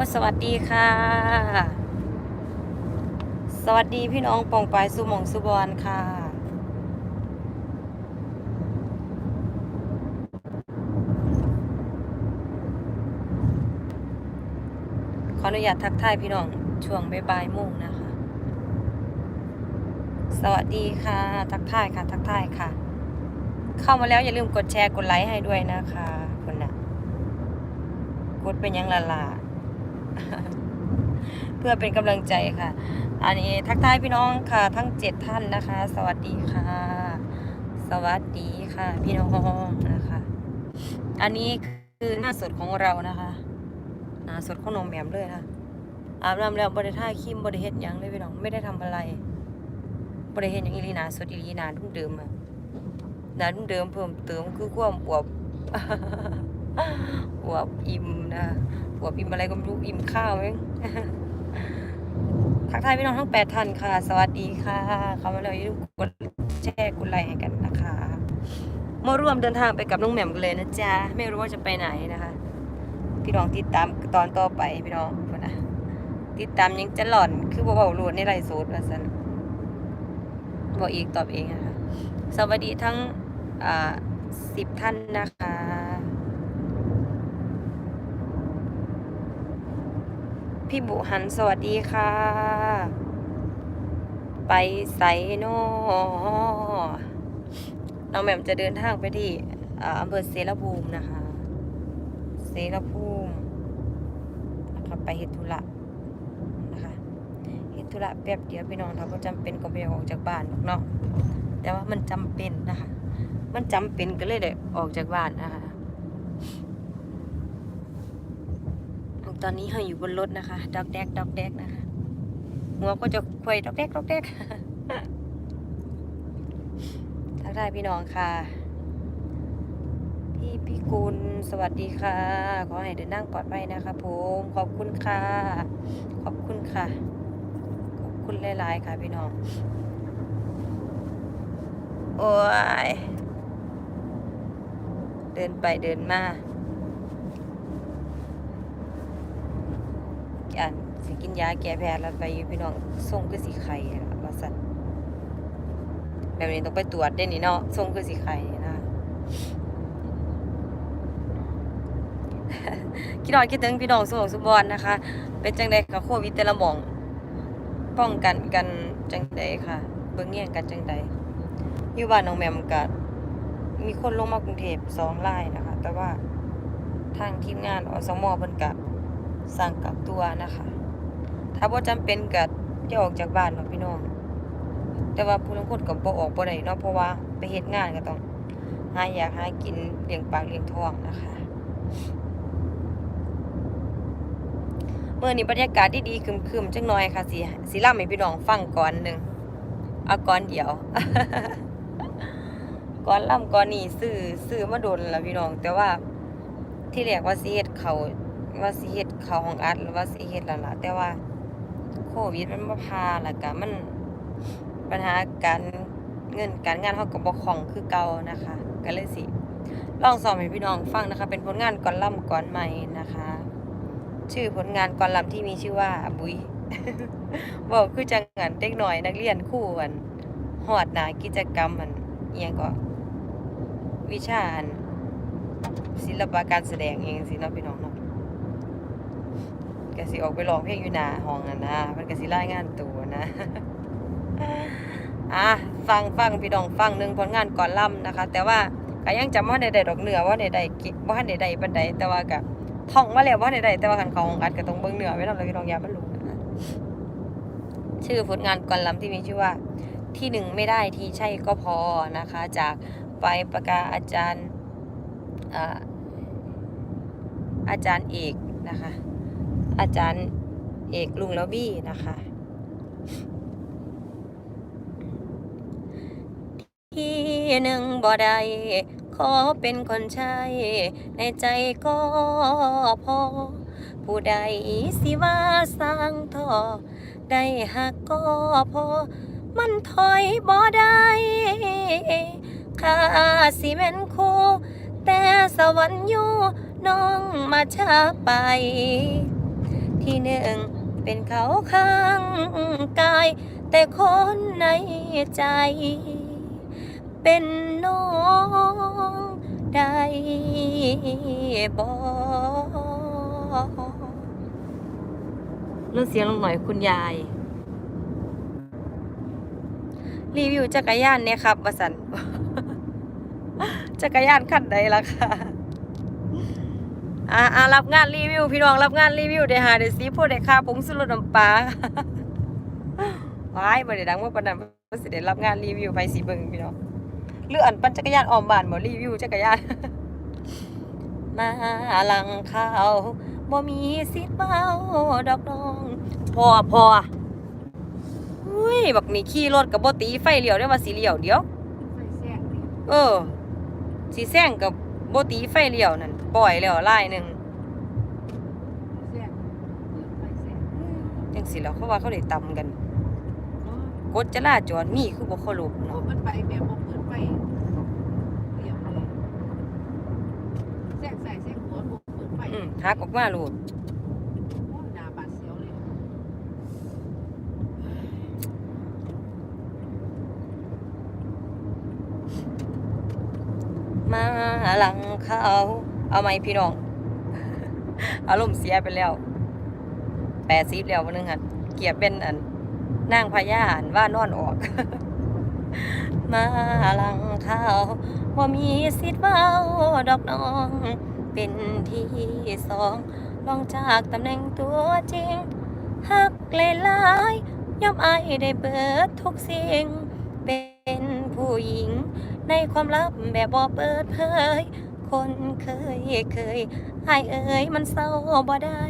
สวัสดีค่ะ สวัสดีพี่น้องปองปายสุหมองสุบอนค่ะ ขออนุญาตทักทายพี่น้องช่วงบ่ายๆโมงนะคะ สวัสดีค่ะ ทักทายค่ะ ทักทายค่ะ เข้ามาแล้วอย่าลืมกดแชร์กดไลค์ให้ด้วยนะคะคนน่ะกดเป็นยังละล่ะ เพื่อเป็นกำลังใจค่ะ อันนี้ทักทายพี่น้องค่ะ ทั้งเจ็ดท่านนะคะ สวัสดีค่ะ สวัสดีค่ะ พี่น้องนะคะ อันนี้คือหน้าสดของเรานะคะหน้าสดของน้องแหมมเลยค่ะอาบน้ำแล้วบริท่าครีมบริเฮ็ดยังเลยพี่น้องไม่ได้ทำอะไรบริเฮ็ดยังอีลีนาสดอีลีนาทุ่งเดิมอะนาทุ่งเดิมเพิ่มเติมคือความอวบอวบอิ่มนะ อวบอิ่มอะไรก็ไม่รู้อิ่มข้าวเองทักทายพี่น้องทั้งแปดท่านค่ะ สวัสดีค่ะเข้ามาแล้วอย่าลืมกดแชร์กดไลค์ให้กันนะคะมาร่วมเดินทางไปกับน้องแหม่มกันเลยนะจ๊ะไม่รู้ว่าจะไปไหนนะคะ พี่น้องติดตามตอนต่อไปพี่น้องนะติดตามยังจะหล่อนคือบ่เบาโลดในไรโซดว่าซั่นบอกอีกตอบเองนะคะสวัสดีทั้งอ่าสิบท่านนะคะ พี่บุหันสวัสดีค่ะ ไปไสโนน้องแหม่มจะเดินทางไปที่อำเภอเสรภูมินะคะเสรภูมินะคะไปเฮ็ดธุระนะคะเฮ็ดธุระแป๊บเดียวพี่น้องถ้าบ่จำเป็นก็ไม่ออกจากบ้านหรอกเนาะแต่ว่ามันจำเป็นนะคะ มันจำเป็นก็เลยได้ออกจากบ้านนะคะ ตอนนี้เราอยู่บนรถนะคะ ดอกแดกดอกแดกนะคะ หัวก็จะควยดอกแดกดอกแดกทักทายพี่น้องค่ะ พี่พี่กุลสวัสดีค่ะ ขอให้เดินนั่งปลอดภัยนะคะผมขอบคุณค่ะ ขอบคุณค่ะ ขอบคุณหลายๆค่ะพี่น้อง โอ้ย เดินไปเดินมา อัน สิกินยาแก้แพ้แล้วไปอยู่พี่น้องส่งคือสีไข่ว่าซั่นแบบนี้ต้องไปตรวจได้นี่เนาะส่งคือสีไข่นะคิดดอนคิดถึงพี่น้องสุขสุบอนนะคะ เป็นจังไดกับโควิดแต่ละหม่อง ป้องกันกันจังไดค่ะ เบิ่งแย่งกันจังไดอยู่บ้านน้องแมมก็มีคนลงมากรุงเทพสองรายนะคะ แต่ว่าทางทีมงานอสมเพิ่นก็สั่งกักตัวนะคะ ถ้าบ่จำเป็นก็จะออกจากบ้านเนาะพี่น้อง แต่ว่าผู้ลางคนก็บ่ออกบ่ได้เนาะเพราะว่าไปเฮ็ดงานก็ต้องหาอยากหากินเลี้ยงปากเลี้ยงท้องนะคะเมื่อนี้บรรยากาศดีๆคึมๆจังหน่อยค่ะสิสิล่ำให้พี่น้องฟังก่อนหนึงเอาก่อนเดียวก่อนล่ำก่อนนี้ซื้อซื้อมาโดนแล้วพี่น้อง แต่ว่าที่แรกว่าสิเฮ็ดเขาว่าสิเฮ็ดเขาห้องอัดหรือว่าสิเฮ็ดล้วล่ะแต่ว่า โควิดมันบ่พาแล้วก็มันปัญหาการเงินการงานเฮาก็บ่คล่องคือเก่านะคะ ก็เลยสิลองสอนให้พี่น้องฟังนะคะ เป็นผลงานก่อนล่ำก่อนใหม่นะคะ ชื่อผลงานก่อนล่ำที่มีชื่อว่าบุยเว้าคือจังอันเด็กหน้อยนักเรียนคู่อันฮอดหนากิจกรรมอันอีหยังก็วิชาศิลปะการแสดงเองสิเนาะพี่น้องเนาะ กสิออกไปร้องเพลงอยู่หน้าห้องน่ะนะมันกสิรายงานตัวนะอะฟังฟังพี่น้องฟังหนึ่งผลงานก่อนล่ำนะคะ แต่ว่าก็ยังจำว่าในใดดอกเหนือว่าในใดกิว่าในใดบันใดแต่ว่าก็ท่องมาแล้วว่าในใดแต่ว่าคันของอัดก็ต้องเบิ่งเหนือไว้นำแล้วพี่น้องยามันรู้นะชื่อผลงานก่อนล่ำที่มีชื่อว่าที่หนึ่งไม่ได้ที่ใช่ก็พอนะคะ จากไปประกาอาจารย์อาจารย์เอกนะคะ อาจารย์เอกลุงละวี่นะคะ ที่หนึ่งบ่ได้ขอเป็นคนใช้ในใจก็พอ ผู้ใดสิว่าสร้างท่อ ได้หักก็พอ มันถอยบ่ได้ข้าสิแม่นคู่แต่สวรรค์อยู่น้องมาช้าไป ที่หนึ่งเป็นเขาข้างกาย แต่คนในใจ เป็นน้องได้บ่ลดเสียงลงหน่อยคุณยาย รีวิวจักรยานเนี่ยครับวสันจักรยานคันใดล่ะค่ะ อ่าอ่ารับงานรีวิว พี่น้องรับงานรีวิวเดี๋ยวหาเดี๋ยวซีพูดเดี๋ยวค่าผงสุรสน้ำปลาว้ายบ่ได้ดังว่าปานนั้นว่าสิได้รับงานรีวิวไปสิเบิ่งพี่น้องหรืออันปั่นจักรยานออมบ้านบ่รีวิวจักรยานมาหลังเขาบ่มีสิทธิ์เมาดอกน้องพอพออุ้ยบักนี่ขี่รถกับบ่ตีไฟเลี้ยวได้ว่าสิเลี้ยวเดี๋ยวไฟแทรกนี่เออสิแซงกับ บ่ตีไฟเลี้ยวนั่นปล่อยแล้วลายหนึงแทรกเปิดไฟแทรกจังสิแล้วเขาว่าเขาได้ตำกันโอ้ยกฎจราจรมีคือบ่เคารพโอ้เนาะมันไปแบบบ่เปิดไฟเรียบเลยแทรกใส่แทรกหัวบ่เปิดไฟอืมหักออกมาโลดโอ้ยหน้าบาดเสียวเลย มาหลังเขา เอาไหมพี่น้อง อารมณ์เสียไปแล้ว80แล้ววันนึงหั่นเกียบเป็นอันนางพญาอันว่านอนออก มาหลังเขาว่ามีสิทธิ์เมาดอกน้อง เป็นที่สองลองจากตำแหน่งตัวจริงหักหลายย่อมอายได้เปิดทุกสิ่ง เป็นผู้หญิง ในความลับแบบบ่เปิดเผย คนเคยเคยให้เอ่ยมันเศร้าบ่ได้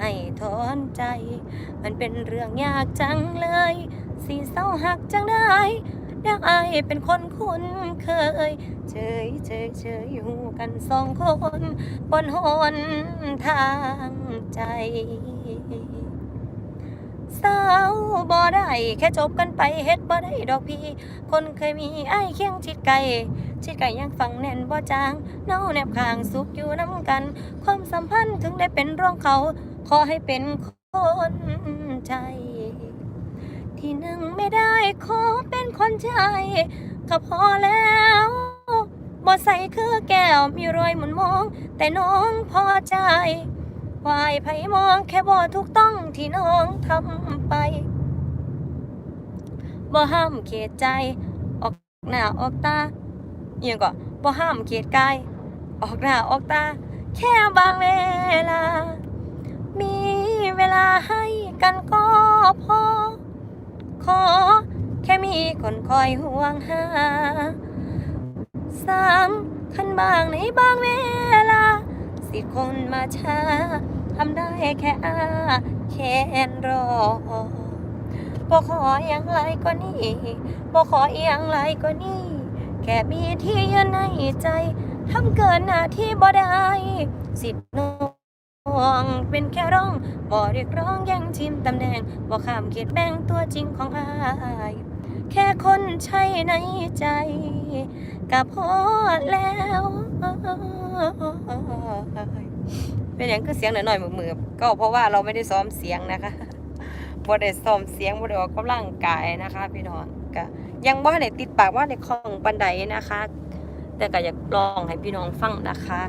ให้ถอนใจ มันเป็นเรื่องยากจังเลย สีเศร้าหักจังได้ดักอายเป็นคนคุ้นเคย เฉยเฉยเฉยอยู่กันสองคน บนหนทางใจาวบ่ได้แค่จบกันไปเฮ็ดบ่ได้ดอกพี่ คนเคยมีไอ้ายเคียงชิดไกลชิดไกลยังฟังแน่นบ่จางเน่าแนบข้างสุขอยู่น้ำกัน ความสัมพันธ์ถึงได้เป็นร่องเขา ขอให้เป็นคนใจ ที่หนึ่งไม่ได้ขอเป็นคนใจก็พอแล้วบ่ใส่คือแก้วมีรอยหมุนมอง แต่น้องพอใจ วายไผมองแค่บ่ถูกต้องที่น้องทำไปบ่ห้ามเขตใจ ออกหน้าออกตาเอียงก็บ่ห้ามเขตกาย ออกหน้าออกตา แค่บางเวลา มีเวลาให้กันก็พอ ขอ แค่มีคนคอยห่วงหาสำคัญบางในบางเวลา สิคนมาช้า ทำได้แค่อาแค่นรอบ่ขออย่างไรก็นี่บ่ขอเอียงไรก็นี่ แค่มีที่ยืนในใจทำเกินหน้าที่บ่ได้ สิทธิ์นองเป็นแค่ร้องบ่เรียกร้องแย่งชิมตำแหน่งบ่ข้ามเขตแบ่งตัวจริงของอายแค่คนใช่ในใจก็พอแล้ว เป็นอย่างคือเสียงหน่อยๆมือๆก็เพราะว่าเราไม่ได้ซ้อมเสียงนะคะบ่ได้ซ้อมเสียงบ่ได้ออกกำลังกายนะคะ พี่น้องก็ยังบ่ได้ติดปากว่าในคล่องปันไดนะคะ แต่ก็อยากลองให้พี่น้องฟังนะคะ